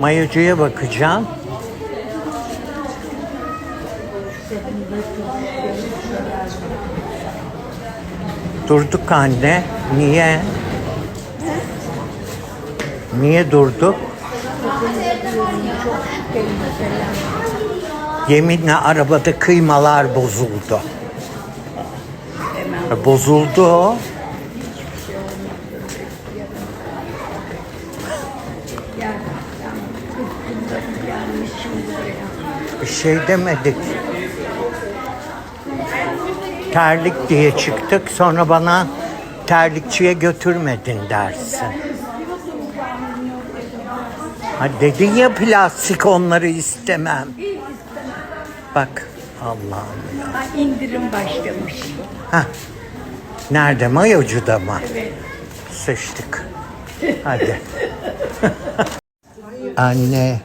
Mayocuya bakacağım. Durduk anne. Niye? Niye durduk? Yeminle arabada kıymalar bozuldu. Bozuldu o. Bir şey demedik. Terlik diye çıktık. Sonra bana terlikçiye götürmedin dersin. Ha dedin ya plastik onları istemem. Bak Allah'ım ya. Ha, indirim başlamış. Hah. Nerede? Mayocu'da mı? Sıçtık. Hadi. anne.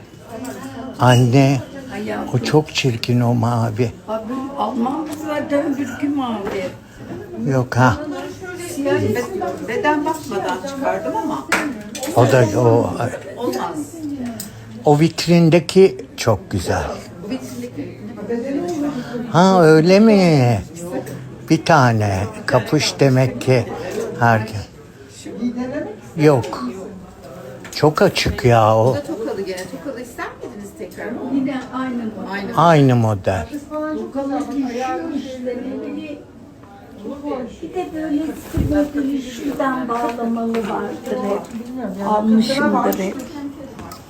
Anne. Hayatım. O çok çirkin o mavi. Abi Alman zaten düzgün mavi. Yok ha. Siyah be- beden bakmadan çıkardım ama O da o. olmaz. O vitrindeki çok güzel. Ha öyle mi? Bir tane kapış demek ki herkes. Yok. Çok açık ya o. Tokalı gene. Tokalı ister miydiniz tekrar? Yine aynı mı? Aynen. Aynı model. Bir de böyle böyle şuradan bağlamalı vardır hep. Almışımdır hep.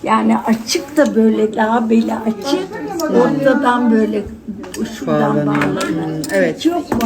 Yani açık da böyle labeli açık. Ortadan böyle şuradan bağlanır. Evet. Yok mu?